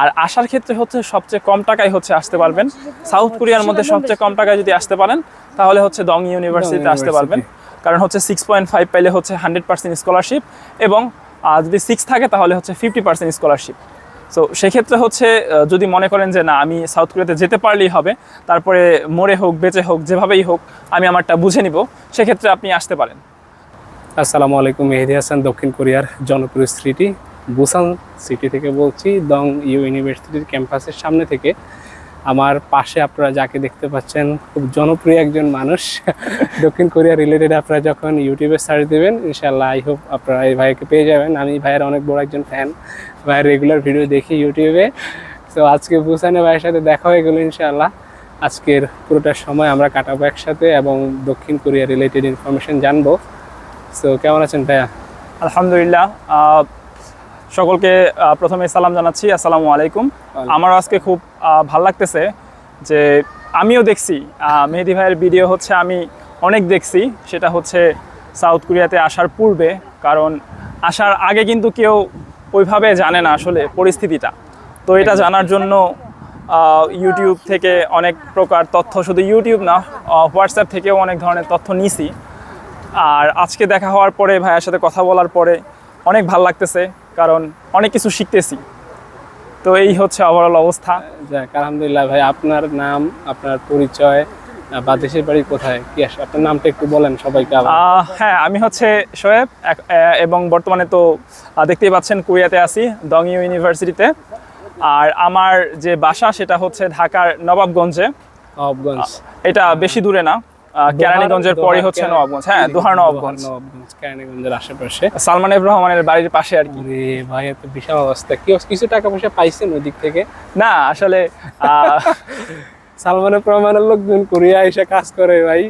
আর আসার ক্ষেত্রে হচ্ছে সবচেয়ে কম টাকায় হচ্ছে আসতে পারবেন। সাউথ কোরিয়ার মধ্যে সবচেয়ে কম টাকায় যদি আসতে পারেন তাহলে হচ্ছে দং ইউনিভার্সিটিতে আসতে পারবেন। কারণ হচ্ছে সিক্স পয়েন্ট ফাইভ পাইলে হচ্ছে হান্ড্রেড পার্সেন্ট স্কলারশিপ এবং যদি সিক্স থাকে তাহলে হচ্ছে ফিফটি পার্সেন্ট স্কলারশিপ সো সেক্ষেত্রে হচ্ছে যদি মনে করেন যে না আমি সাউথ কোরিয়াতে যেতে পারলেই হবে তারপরে মরে হোক বেঁচে হোক যেভাবেই হোক আমি আমারটা বুঝে নিব সেক্ষেত্রে আপনি আসতে পারেন। আসসালামু আলাইকুম মেহেদি হাসান দক্ষিণ কোরিয়ার জনপ্রিয় সিটি বুসান সিটি থেকে বলছি দং ইউ ইউনিভার্সিটির ক্যাম্পাসের সামনে থেকে। আমার পাশে আপনারা যাকে দেখতে পাচ্ছেন খুব জনপ্রিয় একজন মানুষ। দক্ষিণ কোরিয়া রিলেটেড আপনারা যখন ইউটিউবে সার্চ দেবেন ইনশাল্লাহ আই হোপ আপনারা এই ভাইকে পেয়ে যাবেন। আমি ভাইয়ের অনেক বড় একজন ফ্যান ভাইয়ের রেগুলার ভিডিও দেখি ইউটিউবে। তো আজকে বুসানে ভাইয়ের সাথে দেখা হয়ে গেলো ইনশাল্লাহ আজকের পুরোটা সময় আমরা কাটাবো একসাথে এবং দক্ষিণ কোরিয়া রিলেটেড ইনফরমেশন জানব। সো কেমন আছেন ভাইয়া? আলহামদুলিল্লাহ সকলকে প্রথমে সালাম জানাচ্ছি আসসালামু আলাইকুম। আমারও আজকে খুব ভালো লাগতেছে যে আমিও দেখছি মেহেদি ভাইয়ের ভিডিও হচ্ছে আমি অনেক দেখছি সেটা হচ্ছে সাউথ কোরিয়াতে আসার পূর্বে কারণ আসার আগে কিন্তু কেউ ওইভাবে জানে না আসলে পরিস্থিতিটা। তো এটা জানার জন্য ইউটিউব থেকে অনেক প্রকার তথ্য শুধু ইউটিউব না হোয়াটসঅ্যাপ থেকেও অনেক ধরনের তথ্য নিছি। আর আজকে দেখা হওয়ার পরে ভাইয়ের সাথে কথা বলার পরে অনেক ভালো লাগতেছে। কারণ অনেক কিছু শিখতেছি। তো এই হচ্ছে ওভারঅল অবস্থা। যাক আলহামদুলিল্লাহ ভাই আপনার নাম আপনার পরিচয় বা দেশের বাড়ি কোথায়? কি আসে আপনার নামটা একটু বলেন সবাইকে হ্যাঁ আমি হচ্ছে শোয়েব এবং বর্তমানে তো দেখতেই পাচ্ছেন কোরিয়াতে আছি দং ইউনিভার্সিটিতে আর আমার যে বাসা সেটা হচ্ছে ঢাকার নবাবগঞ্জে। নবাবগঞ্জ। এটা বেশি দূরে না। কেরানীগঞ্জের পরই হচ্ছে নবাবগঞ্জ। হ্যাঁ দোহার নবাবগঞ্জ। কেরানীগঞ্জের আশেপাশে। সালমান রহমানের বাড়ির পাশে আর কি। ভাই এত বিশাল অবস্থা। কি কিছু টাকা পয়সা পাইছেন ওই দিক থেকে? না আসলে আহ, সালমানের প্রমাণের লোকজন কোরিয়া এসে কাজ করে ভাই।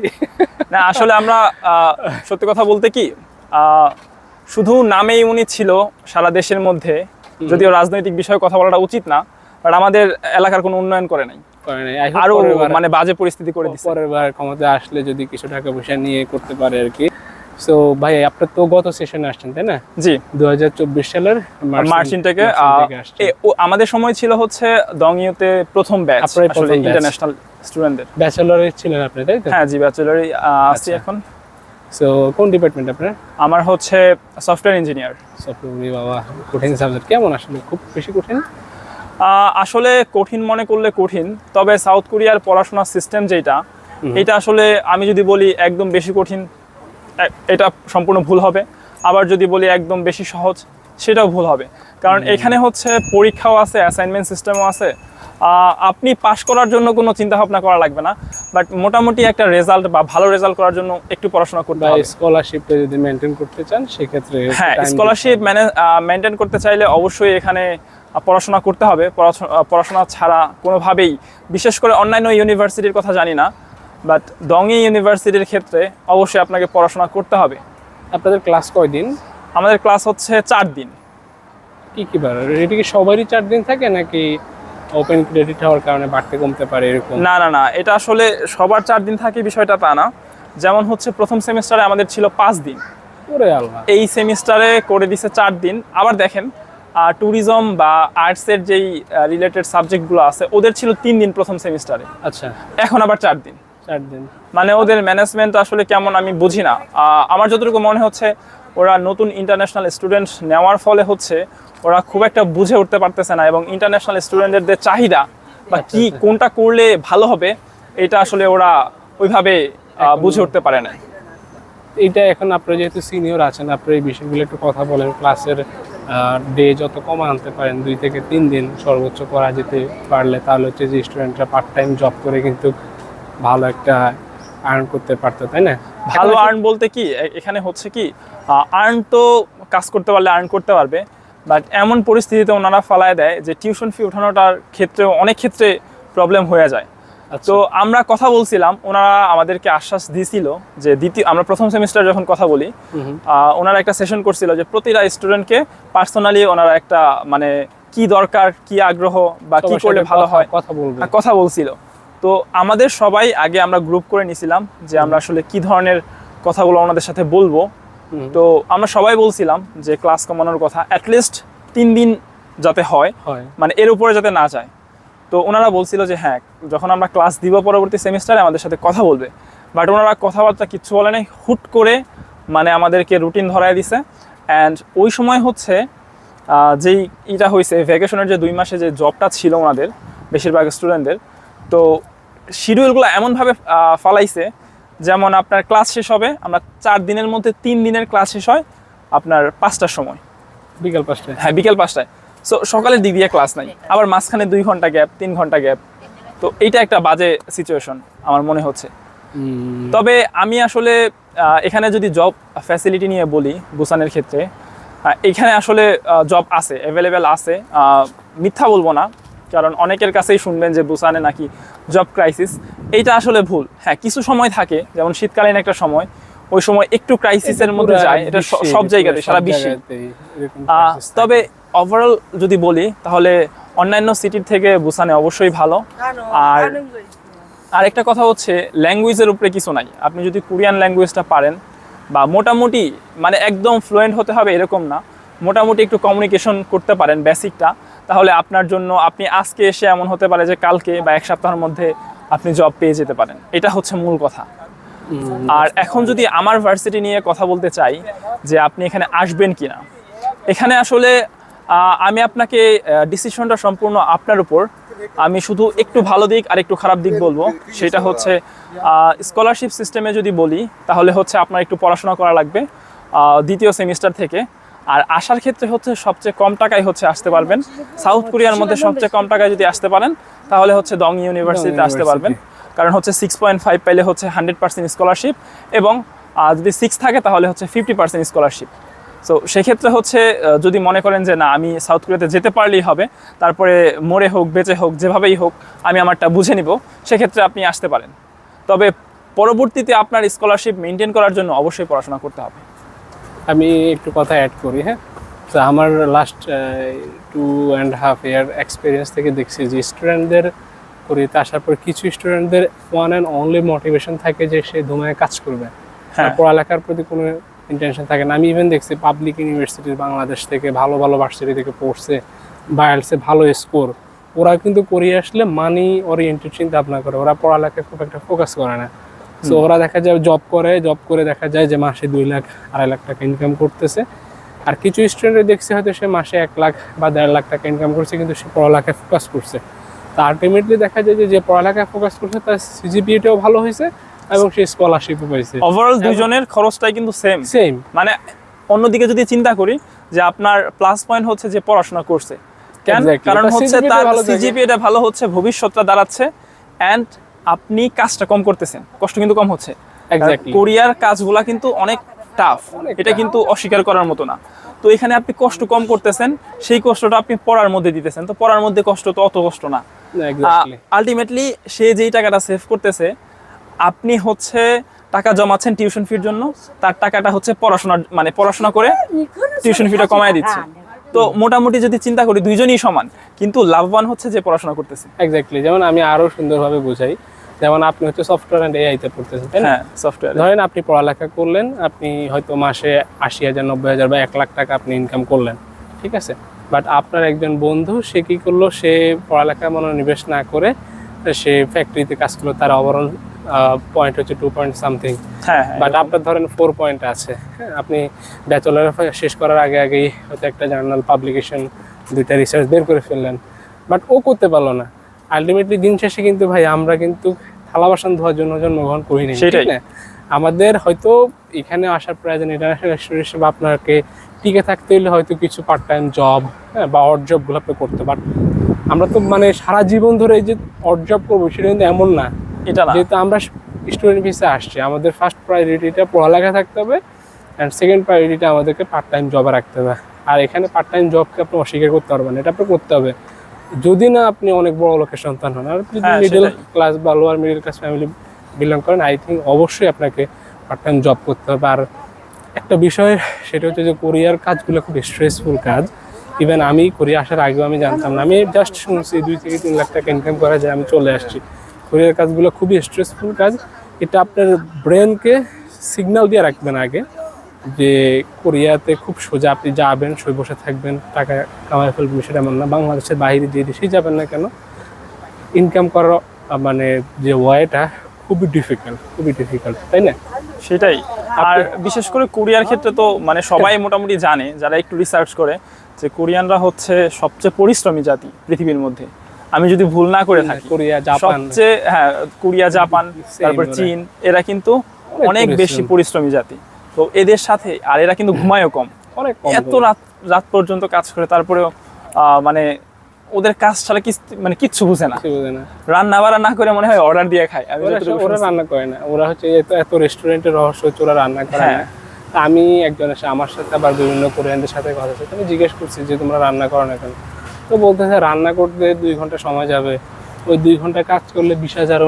না আসলে আমরা আহ, সত্যি কথা বলতে কি আহ, শুধু নামেই উনি ছিল সারা দেশের মধ্যে যদিও রাজনৈতিক বিষয়ে কথা বলাটা উচিত না বাট আমাদের এলাকার কোনো উন্নয়ন করে নাই। করে নাই। আরও মানে বাজে পরিস্থিতি করে দিচ্ছে পরের বার ক্ষমতা আসলে যদি কিছু টাকা পয়সা নিয়ে করতে পারে আর কি। সো ভাই আপনার তো গত সেশনে আসছেন তাই না? জি। দু সালের মার্চিন থেকে আমাদের সময় ছিল হচ্ছে দংইউতে প্রথম ব্যাচ আসলে ইন্টারন্যাশনাল স্টুডেন্টদের ব্যাচেলরে ছিলেন আপনি তাই তো? হ্যাঁ জি ব্যাচেলারই আছি আচ্ছা। এখন। সো কোন ডিপার্টমেন্ট আপনার? আমার হচ্ছে সফটওয়্যার ইঞ্জিনিয়ার সফটওয়্যার বাবা কঠিন সাবজেক্ট কেমন আসলে? খুব বেশি কঠিন? আসলে কঠিন মনে করলে কঠিন তবে সাউথ কোরিয়ার পড়াশোনার সিস্টেম যেটা এটা আসলে আমি যদি বলি একদম বেশি কঠিন এটা সম্পূর্ণ ভুল হবে। আবার যদি বলি একদম বেশি সহজ সেটাও ভুল হবে। কারণ এখানে হচ্ছে পরীক্ষাও আছে অ্যাসাইনমেন্ট সিস্টেমও আছে। আপনি পাশ করার জন্য কোনো চিন্তা ভাবনা করা লাগবে না বাট মোটামুটি একটা রেজাল্ট বা ভালো রেজাল্ট করার জন্য একটু পড়াশোনা করতে হবে। স্কলারশিপটা যদি মেনটেন করতে চান সেক্ষেত্রে হ্যাঁ স্কলারশিপ মেনটেন করতে চাইলে অবশ্যই এখানে পড়াশোনা করতে হবে পড়াশোনা পড়াশোনা ছাড়া কোনোভাবেই বিশেষ করে অন্যান্য ইউনিভার্সিটির কথা জানি না বাট দংই ইউনিভার্সিটির ক্ষেত্রে অবশ্যই আপনাকে পড়াশোনা করতে হবে। আপনাদের ক্লাস কয়দিন আমাদের ক্লাস হচ্ছে চার দিন। কী কী বার? এটা কি সবারই চার দিন থাকে নাকি ওপেন ক্রেডিট হওয়ার কারণে বাড়তে কমতে পারে এরকম? না না না এটা আসলে সবার চার দিন থাকে বিষয়টা তা না। যেমন হচ্ছে প্রথম সেমিস্টারে আমাদের ছিল পাঁচ দিন। এই সেমিস্টারে করে দিছে চার দিন। আবার দেখেন ট্যুরিজম বা আর্টসের যেই রিলেটেড সাবজেক্টগুলো আছে ওদের ছিল তিন দিন প্রথম সেমিস্টারে আচ্ছা। এখন আবার চার দিন। চার দিন। মানে ওদের ম্যানেজমেন্ট আসলে কেমন আমি বুঝি না। আমার যতটুকু মনে হচ্ছে ওরা নতুন ইন্টারন্যাশনাল স্টুডেন্ট নেওয়ার ফলে হচ্ছে ওরা খুব একটা বুঝে উঠতে পারতেছে না এবং ইন্টারন্যাশনাল স্টুডেন্টদের চাহিদা বা কি কোনটা করলে ভালো হবে এটা আসলে ওরা ওইভাবে বুঝে উঠতে পারে না। এইটা এখন আপনারা যেহেতু সিনিয়র আছেন আপনারা এই বিষয়গুলো একটু কথা বলেন ক্লাসের ডে যত কমা আনতে পারেন দুই থেকে তিন দিন সর্বোচ্চ করা যেতে পারলে তাহলে হচ্ছে যে স্টুডেন্টরা পার্ট টাইম জব করে কিন্তু ভালো একটা আর্ন করতে পারতো তাই না? ভালো আর্ন বলতে কি এখানে হচ্ছে কি আর্ন তো কাজ করতে পারলে আর্ন করতে পারবে বাট এমন পরিস্থিতিতে ওনারা ফালায় দেয় যে টিউশন ফি ওঠানোটার ক্ষেত্রে অনেক ক্ষেত্রে প্রবলেম হয়ে যায়। তো আমরা কথা বলছিলাম ওনারা আমাদেরকে আশ্বাস দিয়েছিল যে দ্বিতীয় আমরা প্রথম সেমিস্টার যখন কথা বলি ওনারা একটা সেশন করছিল যে প্রতিটা স্টুডেন্টকে পার্সোনালি ওনারা একটা মানে কি দরকার কি আগ্রহ বা কি করলে ভালো কথা- হয় কথা হ্যাঁ, কথা বলছিল। তো আমাদের সবাই আগে আমরা গ্রুপ করে নিছিলাম যে আমরা আসলে কি ধরনের কথাগুলো ওনাদের সাথে বলব। তো আমরা সবাই বলছিলাম যে ক্লাস কমানোর কথা অ্যাটলিস্ট তিন দিন যাতে হয়। মানে এর উপরে যাতে না যায়। তো ওনারা বলছিল যে হ্যাঁ যখন আমরা ক্লাস দিব পরবর্তী সেমিস্টারে আমাদের সাথে কথা বলবে। বাট ওনারা কথাবার্তা কিচ্ছু বলে নাই। হুট করে মানে আমাদেরকে রুটিন ধরায় দিছে। অ্যান্ড ওই সময় হচ্ছে যেই ইটা হয়েছে ভ্যাকেশনের যে দুই মাসে যে জবটা ছিল ওনাদের বেশিরভাগ স্টুডেন্টদের তো শিডিউলগুলো এমনভাবে ফালাইছে যেমন আপনার ক্লাস শেষ হবে আমরা চার দিনের মধ্যে তিন দিনের ক্লাস শেষ হয় আপনার পাঁচটার সময়। বিকেল পাঁচটায়। হ্যাঁ বিকেল পাঁচটায়। সো সকালের দিক দিয়ে ক্লাস নাই। আবার মাঝখানে দুই ঘণ্টা গ্যাপ তিন ঘণ্টা গ্যাপ তো এইটা একটা বাজে সিচুয়েশন আমার মনে হচ্ছে। তবে আমি আসলে এখানে যদি জব ফ্যাসিলিটি নিয়ে বলি বুসানের ক্ষেত্রে এখানে আসলে জব আছে অ্যাভেলেবেল আছে। মিথ্যা বলব না কারণ অনেকের কাছেই শুনবেন যে বুসানে নাকি জব ক্রাইসিস এইটা আসলে ভুল। হ্যাঁ কিছু সময় থাকে যেমন শীতকালীন একটা সময় ওই সময় একটু ক্রাইসিসের মধ্যে যায় এটা সব জায়গাতে সারা বিশ্বে। তবে ওভারঅল যদি বলি তাহলে অন্যান্য সিটির থেকে বুসানে অবশ্যই ভালো। আর আর একটা কথা হচ্ছে ল্যাঙ্গুয়েজের উপরে কিছু নাই। আপনি যদি কোরিয়ান ল্যাঙ্গুয়েজটা পারেন বা মোটামুটি মানে একদম ফ্লুয়েন্ট হতে হবে এরকম না মোটামুটি একটু কমিউনিকেশন করতে পারেন বেসিকটা তাহলে আপনার জন্য আপনি আজকে এসে এমন হতে পারে যে কালকে বা এক সপ্তাহের মধ্যে আপনি জব পেয়ে যেতে পারেন। এটা হচ্ছে মূল কথা। আর এখন যদি আমার ভার্সিটি নিয়ে কথা বলতে চাই যে আপনি এখানে আসবেন কি না এখানে আসলে আমি আপনাকে ডিসিশনটা সম্পূর্ণ আপনার উপর। আমি শুধু একটু ভালো দিক আর একটু খারাপ দিক বলব। সেটা হচ্ছে স্কলারশিপ সিস্টেমে যদি বলি তাহলে হচ্ছে আপনার একটু পড়াশোনা করা লাগবে দ্বিতীয় সেমিস্টার থেকে। আর আসার ক্ষেত্রে হচ্ছে সবচেয়ে কম টাকায় হচ্ছে আসতে পারবেন। সাউথ কোরিয়ার মধ্যে সবচেয়ে কম টাকায় যদি আসতে পারেন তাহলে হচ্ছে দং ইউনিভার্সিটিতে আসতে পারবেন। কারণ হচ্ছে সিক্স পয়েন্ট ফাইভ পাইলে হচ্ছে হান্ড্রেড পার্সেন্ট স্কলারশিপ এবং যদি সিক্স থাকে তাহলে হচ্ছে ফিফটি পার্সেন্ট স্কলারশিপ সো সেক্ষেত্রে হচ্ছে যদি মনে করেন যে না, আমি সাউথ কোরিয়াতে যেতে পারলেই হবে, তারপরে মরে হোক, বেঁচে হোক, যেভাবেই হোক, আমি আমারটা বুঝে নিব, সেক্ষেত্রে আপনি আসতে পারেন। তবে পরবর্তীতে আপনার স্কলারশিপ মেনটেন করার জন্য অবশ্যই পড়াশোনা করতে হবে। আমি একটু কথা অ্যাড করি হ্যাঁ? তো আমার last two and half year experience থেকে দেখছি যে স্টুডেন্টদের করিতে আসার পর কিছু স্টুডেন্টদের ওয়ান অ্যান্ড অনলি মোটিভেশন থাকে যে সে ধুমায় কাজ করবে। হ্যাঁ। পড়ালেখার প্রতি কোনো ইন্টেনশন থাকে না। আমি ইভেন দেখছি পাবলিক ইউনিভার্সিটি বাংলাদেশ থেকে ভালো ভালো ভার্সিটি থেকে পড়ছে বায়ালসে ভালো স্কোর ওরা কিন্তু কোরিয়া আসলে মানি ওরিয়েন্টেড চিন্তা ভাবনা করে। ওরা পড়ালেখায় খুব একটা ফোকাস করে না। সো ওরা দেখা যায় জব করে জব করে দেখা যায় যে মাসে দুই লাখ আড়াই লাখ টাকা ইনকাম করতেছে। আর কিছু স্টুডেন্ট দেখছি হয়তো সে মাসে এক লাখ বা দেড় লাখ টাকা ইনকাম করছে কিন্তু সে পড়ালেখায় ফোকাস করছে। তা আলটিমেটলি দেখা যায় যে পড়ালেখায় ফোকাস করছে তার সিজিপিএটাও ভালো হয়েছে এবং সে স্কলারশিপও পাইছে ওভারঅল দুইজনের খরচটাই কিন্তু সেম সেম মানে অন্যদিকে যদি চিন্তা করি যে আপনার প্লাস পয়েন্ট হচ্ছে যে পড়াশোনা করছে। কেন? কারণ হচ্ছে তার সিজিপিএটা ভালো হচ্ছে ভবিষ্যৎটা দাঁড়াচ্ছে অ্যান্ড আপনি কাজটা কম করতেছেন। কষ্ট কিন্তু কম হচ্ছে. কোরিয়ার কাজগুলা কিন্তু অনেক টাফ এটা কিন্তু অস্বীকার করার মতো না। তো এখানে আপনি কষ্ট কম করতেছেন সেই কষ্টটা আপনি পড়ার মধ্যে দিতেছেন। তো পড়ার মধ্যে কষ্ট তো অত কষ্ট না। আলটিমেটলি সে যেই টাকাটা সেভ করতেছে আপনি হচ্ছে টাকা জমাচ্ছেন টিউশন ফির জন্য তার টাকাটা হচ্ছে পড়াশোনা মানে পড়াশোনা করে টিউশন ফিটা কমায় দিচ্ছে। তো মোটামুটি যদি চিন্তা করি দুইজনই সমান কিন্তু লাভবান হচ্ছে যে পড়াশোনা করতেছে। এক্স্যাক্টলি যেমন আমি আরও সুন্দরভাবে বুঝাই যেমন আপনি হচ্ছে সফটওয়্যার অ্যান্ড এআইতে পড়তেছেন তাই না? হ্যাঁ সফটওয়্যার ধরেন আপনি পড়ালেখা করলেন আপনি হয়তো মাসে আশি হাজার নব্বই হাজার বা এক লাখ টাকা আপনি ইনকাম করলেন ঠিক আছে? বাট আপনার একজন বন্ধু সে কি করল? সে পড়ালেখা মনোনিবেশ না করে সে ফ্যাক্টরিতে কাজ করল তার ওভারঅল পয়েন্ট হচ্ছে টু পয়েন্ট সামথিং বাট আপনার ধরেন ফোর পয়েন্ট আছে হ্যাঁ, আপনি ব্যাচেলার শেষ করার আগে আগেই হয়তো একটা জার্নাল পাবলিকেশন দুইটা রিসার্চ বের করে ফেললেন। বাট ও করতে পারল না। আলটিমেটলি দিন শেষে কিন্তু ভাই আমরা কিন্তু থালা বাসন ধোয়ার জন্য জন্মগ্রহণ করিনি সেটাই। আমাদের হয়তো এখানে আসার প্রয়োজন ইন্টারন্যাশনাল স্টুডেন্ট হিসেবে আপনাকে টিকে থাকতে হলে হয়তো কিছু পার্ট টাইম জব হ্যাঁ বা অড জবগুলো আপনি করতে পারেন আমরা তো মানে সারা জীবন ধরে এই যে অড জব করব সেটা কিন্তু এমন না। এটা না। যেহেতু আমরা স্টুডেন্ট ভিসে আসছি আমাদের ফার্স্ট প্রায়োরিটিটা পড়ালেখা থাকতে হবে অ্যান্ড সেকেন্ড প্রায়োরিটিটা আমাদেরকে পার্ট টাইম জবে রাখতে হবে। আর এখানে পার্ট টাইম জবকে আপনি অস্বীকার করতে পারবেন এটা আপনি করতে হবে। যদি না আপনি অনেক বড় লোকের সন্তান হন আর যদি হ্যাঁ, মিডল ক্লাস বা lower middle class family belong করেন আই থিঙ্ক অবশ্যই আপনাকে পার্ট টাইম জব করতে হবে। আর একটা বিষয়, সেটা হচ্ছে যে কোরিয়ার কাজগুলো খুব স্ট্রেসফুল কাজ। ইভেন আমি কোরিয়া আসার আগেও আমি জানতাম না। আমি জাস্ট শুনছি দুই থেকে তিন লাখ টাকা ইনকাম করা যায়, আমি চলে আসছি। কোরিয়ার কাজগুলো খুবই স্ট্রেসফুল কাজ। এটা আপনার ব্রেনকে সিগন্যাল দিয়ে রাখবেন আগে যে কোরিয়াতে খুব সোজা আপনি যাবেন, শুয়ে বসে থাকবেন, টাকা কামাই ফেলবেন সেটা এমন না। বাংলাদেশের বাইরে যে দেশেই যাবেন না কেন ইনকাম করার মানে যে ওয়েটা খুবই ডিফিকাল্ট খুবই ডিফিকাল্ট তাই না? সেটাই। আর বিশেষ করে কোরিয়ার ক্ষেত্রে তো মানে সবাই মোটামুটি জানে যারা একটু রিসার্চ করে যে কোরিয়ানরা হচ্ছে সবচেয়ে পরিশ্রমী জাতি পৃথিবীর মধ্যে। আমি যদি ভুল না করে থাকি কোরিয়া জাপান। সবচেয়ে হ্যাঁ কোরিয়া জাপান তারপর চীন এরা কিন্তু অনেক বেশি পরিশ্রমী জাতি। তো এদের সাথে আর এরা কিন্তু ঘুমায়ও কম। অনেক এত রাত রাত পর্যন্ত কাজ করে তারপরেও আহ, মানে ওদের কাজ ছাড়া কি মানে কিচ্ছু বুঝে না। রান্না বাড়া না। করে মনে হয় অর্ডার দিয়ে খায়। আমি ওরা। রান্না করে না। ওরা হচ্ছে এত রেস্টুরেন্টের রহস্য হচ্ছে ওরা রান্না করে হ্যাঁ। না। আমি একজন এসে আমার সাথে আবার বিভিন্ন কোরিয়ানদের সাথে কথা হচ্ছে আমি জিজ্ঞেস করছি যে তোমরা রান্না করো না কেন? তো বলতেছে রান্না করতে দুই ঘণ্টা সময় যাবে। ওই দুই ঘণ্টা কাজ করলে বিশ হাজার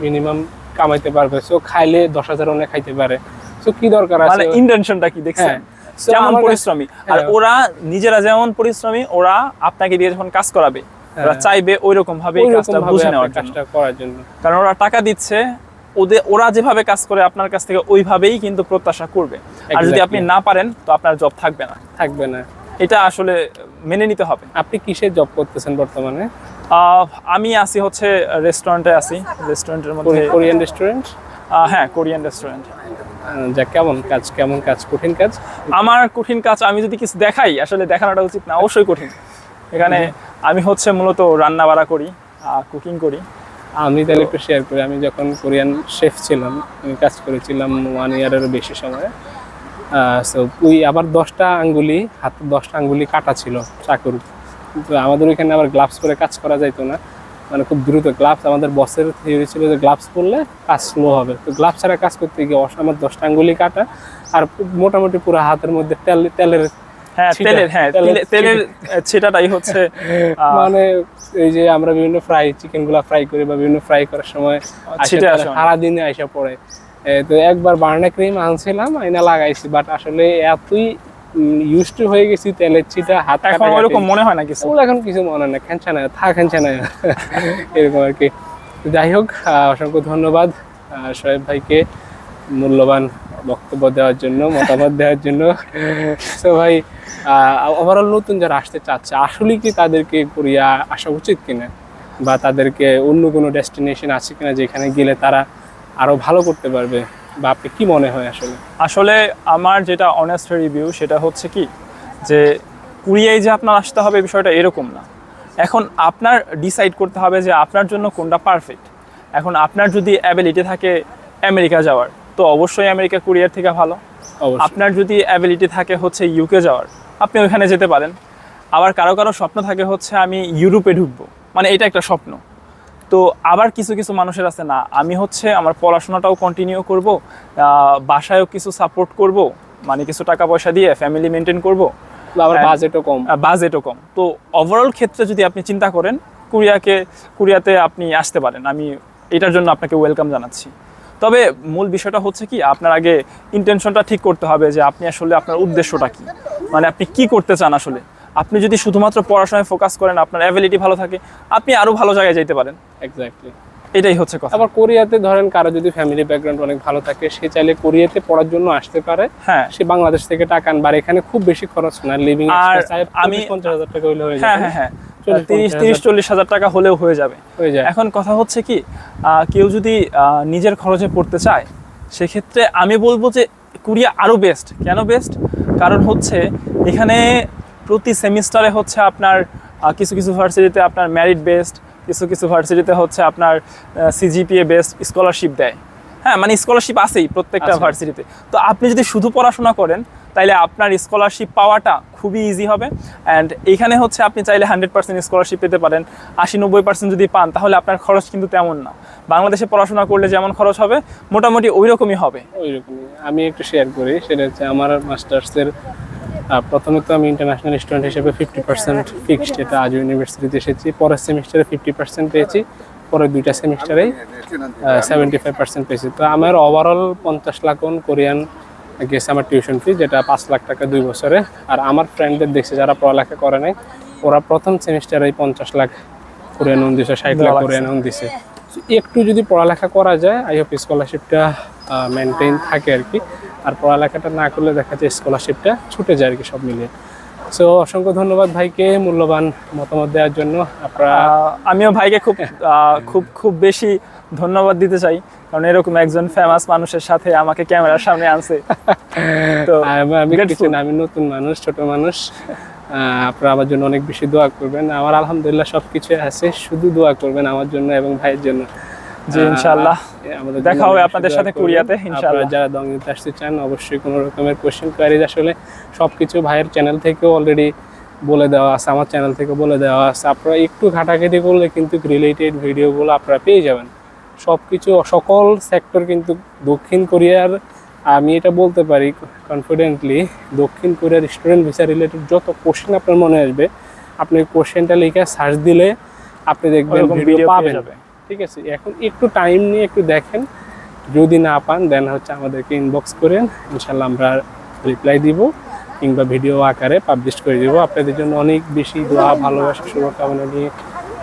মিনিমাম কামাইতে পারবে। সো খাইলে দশ হাজার খাইতে পারে। সো কি দরকার মানে আছে ইন্টেনশনটা কি দেখছেন? হ্যাঁ। যেমন পরিশ্রমী। আর হ্যাঁ। ওরা নিজেরা যেমন পরিশ্রমী ওরা আপনাকে দিয়ে যখন কাজ করাবে ওরা হ্যাঁ। চাইবে ওই রকম ভাবে কাজটা বুঝে নেওয়ার জন্য। কাজটা করার জন্য। কারণ ওরা টাকা দিচ্ছে ওদের ওরা যেভাবে কাজ করে আপনার কাছ থেকে ওইভাবেই কিন্তু প্রত্যাশা করবে। আর যদি আপনি না পারেন তো আপনার জব থাকবে না। থাকবে না। এটা আসলে মেনে নিতে হবে। আপনি কিসের জব করতেছেন বর্তমানে? আহ, আমি আছি হচ্ছে রেস্টুরেন্টে আছি। রেস্টুরেন্টের মধ্যে কোরিয়ান রেস্টুরেন্ট আহ, হ্যাঁ কোরিয়ান রেস্টুরেন্ট যা কেমন কাজ কেমন কাজ? কঠিন কাজ? আমার কঠিন কাজ আমি যদি কিছু দেখাই আসলে দেখানোটা উচিত না অবশ্যই কঠিন। এখানে আমি হচ্ছে মূলত রান্না বাড়া করি কুকিং করি। আমি তাহলে একটু শেয়ার করি আমি যখন কোরিয়ান শেফ ছিলাম আমি কাজ করেছিলাম ওয়ান ইয়ারেরও বেশি সময়। সো ওই আবার দশটা আঙ্গুলি হাতে দশটা আঙ্গুলি কাটা ছিল চাকুর। আমাদের ওইখানে আবার গ্লাভস পরে কাজ করা যাইতো না। মানে খুব দ্রুত গ্লাভস আমাদের বসের থিওরি ছিল যে গ্লাভস পরলে কাজ স্লো হবে। তো গ্লাভস ছাড়া কাজ করতে গিয়ে অস- আমার দশটা আঙ্গুলি কাটা আর মোটামুটি পুরো হাতের মধ্যে তেল তেলের হ্যাঁ তেলের হ্যাঁ তেলের তেলে- তেলের আহ, ছিটাটাই হচ্ছে মানে এই যে আমরা বিভিন্ন ফ্রাই চিকেনগুলা ফ্রাই করি বা বিভিন্ন ফ্রাই করার সময় আসে। সারাদিনে পড়ে। তো একবার বার্না ক্রিম আনছিলাম আইনা লাগাইছি বাট আসলে এতই ইউজ টু হয়ে গেছি তেলের ছিটা হাত এখন। ওইরকম মনে হয় না কিছু? এখন কিছু মনে হয় না খেঁচা না থা খেঁচা না এরকম আর কি। যাই হোক অসংখ্য ধন্যবাদ শোয়েব ভাইকে মূল্যবান বক্তব্য দেওয়ার জন্য মতামত দেওয়ার জন্য। তো ভাই ওভারঅল নতুন যারা আসতে চাচ্ছে আসলে কি তাদেরকে কোরিয়া আসা উচিত কিনা? বা তাদেরকে অন্য কোনো ডেস্টিনেশন আছে কিনা যেখানে গেলে তারা আরও ভালো করতে পারবে? বা আপনি কি মনে হয় আসলে? আসলে আমার যেটা অনেস্ট রিভিউ সেটা হচ্ছে কি যে কুড়িয়ায় যে আপনার আসতে হবে বিষয়টা এরকম না। এখন আপনার ডিসাইড করতে হবে যে আপনার জন্য কোনটা পারফেক্ট এখন আপনার যদি অ্যাবিলিটি থাকে আমেরিকা যাওয়ার তো অবশ্যই আমেরিকা কুরিয়ার থেকে ভালো। আপনার যদি অ্যাবিলিটি থাকে হচ্ছে ইউকে যাওয়ার আপনি ওইখানে যেতে পারেন। আবার কারও কারও স্বপ্ন থাকে হচ্ছে আমি ইউরোপে ঢুকবো। মানে এটা একটা স্বপ্ন। তো আবার কিছু কিছু মানুষের আছে না আমি হচ্ছে আমার পড়াশোনাটাও কন্টিনিউ করব বাসায়ও কিছু সাপোর্ট করব মানে কিছু টাকা পয়সা দিয়ে ফ্যামিলি মেনটেন করব আবার। বাজেটও কম। বাজেটও কম। তো ওভারঅল ক্ষেত্রে যদি আপনি চিন্তা করেন কোরিয়াকে কোরিয়াতে আপনি আসতে পারেন আমি এটার জন্য আপনাকে ওয়েলকাম জানাচ্ছি। তবে মূল বিষয়টা হচ্ছে কি আপনার আগে ইন্টেনশনটা ঠিক করতে হবে যে আপনি আসলে আপনার উদ্দেশ্যটা কি মানে আপনি কি করতে চান আসলে। আপনি যদি শুধুমাত্র পড়াশোনায় ফোকাস করেন আপনার অ্যাবিলিটি ভালো থাকে আপনি আরও ভালো জায়গায় যেতে পারেন। এক্স্যাক্টলি এটাই হচ্ছে কথা। আবার কোরিয়াতে ধরেন কারও যদি ফ্যামিলি ব্যাকগ্রাউন্ড অনেক ভালো থাকে সে চাইলে কোরিয়াতে পড়ার জন্য আসতে পারে। হ্যাঁ। সে বাংলাদেশ থেকে টাকা আনবে আর এখানে খুব বেশি খরচ না লিভিং আর আমি আমি- পঞ্চাশ হাজার টাকা হইলে হয়ে হ্যাঁ যাবে। হ্যাঁ হ্যাঁ চল্লিশ, তিরিশ পঞ্চাশ তিরিশ হাজার। চল্লিশ হাজার টাকা হলেও হয়ে যাবে। হয়ে যায়। এখন কথা হচ্ছে কি কেউ যদি আহ, নিজের খরচে পড়তে চায় সেক্ষেত্রে আমি বলব যে কুরিয়া আরও বেস্ট কেন বেস্ট কারণ হচ্ছে এখানে প্রতি সেমিস্টারে হচ্ছে আপনার কিছু কিছু ভার্সিটিতে আপনার ম্যারিট বেস্ট কিছু কিছু ভার্সিটিতে হচ্ছে আপনার সিজিপিএ বেস্ট স্কলারশিপ দেয়। হ্যাঁ মানে স্কলারশিপ আছেই প্রত্যেকটা ভার্সিটিতে। তো আপনি যদি শুধু পড়াশোনা করেন তাইলে আপনার স্কলারশিপ পাওয়াটা খুবই ইজি হবে। অ্যান্ড এখানে হচ্ছে আপনি চাইলে হান্ড্রেড পার্সেন্ট স্কলারশিপ পেতে পারেন। আশি নব্বই পার্সেন্ট যদি পান তাহলে আপনার খরচ কিন্তু তেমন না। বাংলাদেশে পড়াশোনা করলে যেমন খরচ হবে মোটামুটি ওই রকমই হবে। ওই রকমই আমি একটু শেয়ার করি সেটা হচ্ছে আমার মাস্টার্সের প্রথমে তো আমি ইন্টারন্যাশনাল স্টুডেন্ট হিসেবে ফিফটি পার্সেন্ট ফিক্সড এটা আজ ইউনিভার্সিটিতে এসেছি পরের সেমিস্টারে ফিফটি পার্সেন্ট পেয়েছি পরের দুইটা সেমিস্টারেই সেভেন্টি ফাইভ পার্সেন্ট পেয়েছি। তো আমার ওভারঅল পঞ্চাশ লাখ কোরিয়ান গেছে আমার টিউশন ফি যেটা পাঁচ লাখ টাকা দুই বছরে। আর আমার ফ্রেন্ডদের দেখছে যারা পড়ালেখা করে নাই ওরা প্রথম সেমিস্টারেই পঞ্চাশ লাখ কোরিয়ান লোন দিছে ষাট লাখ কোরিয়ান লোন দিছে। একটু যদি পড়ালেখা করা যায় আই হোপ স্কলারশিপটা মেনটেন থাকে আর কি। আর পড়ালেখাটা না করলে দেখা যায় স্কলারশিপটা ছুটে যায় আর কি সব মিলিয়ে। সো অসংখ্য ধন্যবাদ ভাইকে মূল্যবান মতামত দেওয়ার জন্য। আপনারা আমিও ভাইকে খুব খুব খুব বেশি ধন্যবাদ দিতে চাই কারণ এরকম একজন ফেমাস মানুষের সাথে আমাকে ক্যামেরার সামনে আনছে। তো আমি- কিছু না, আমি নতুন মানুষ ছোট মানুষ। আপনারা আমার জন্য অনেক বেশি দোয়া করবেন। আমার আলহামদুলিল্লাহ সব কিছু আছে শুধু দোয়া করবেন আমার জন্য এবং ভাইয়ের জন্য। জি ইনশাআল্লাহ দেখা হবে আপনাদের সাথে। কোরিয়াতে, ইনশাআল্লাহ। যারা দঙ্গিতে আসতে চান অবশ্যই কোনো রকমের কোশ্চেন কোয়ারিজ আসলে সবকিছু ভাইয়ের চ্যানেল থেকে অলরেডি বলে দেওয়া আছে আমার চ্যানেল থেকে বলে দেওয়া আছে আপনারা একটু ঘাটাঘাটি করলে কিন্তু রিলেটেড ভিডিওগুলো আপনারা পেয়ে যাবেন সব কিছু সকল সেক্টর কিন্তু দক্ষিণ কোরিয়ার আমি এটা বলতে পারি কনফিডেন্টলি দক্ষিণ কোরিয়ার স্টুডেন্ট ভিসা রিলেটেড যত কোশ্চেন আপনার মনে আসবে আপনি কোশ্চেনটা লিখে সার্চ দিলে আপনি দেখবেন ভিডিও পাবেন ঠিক আছে? এখন একটু টাইম নিয়ে একটু দেখেন। যদি না পান দেন হচ্ছে আমাদেরকে ইনবক্স করেন। ইনশাল্লাহ আমরা রিপ্লাই দিব কিংবা ভিডিও আকারে পাবলিশ করে দেবো। আপনাদের জন্য অনেক বেশি দোয়া, ভালোবাসা, শুভকামনা নিয়ে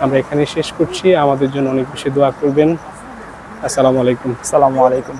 আমরা এখানে শেষ করছি। আমাদের জন্য অনেক বেশি দোয়া করবেন। আসসালামু আলাইকুম। আসসালামু আলাইকুম।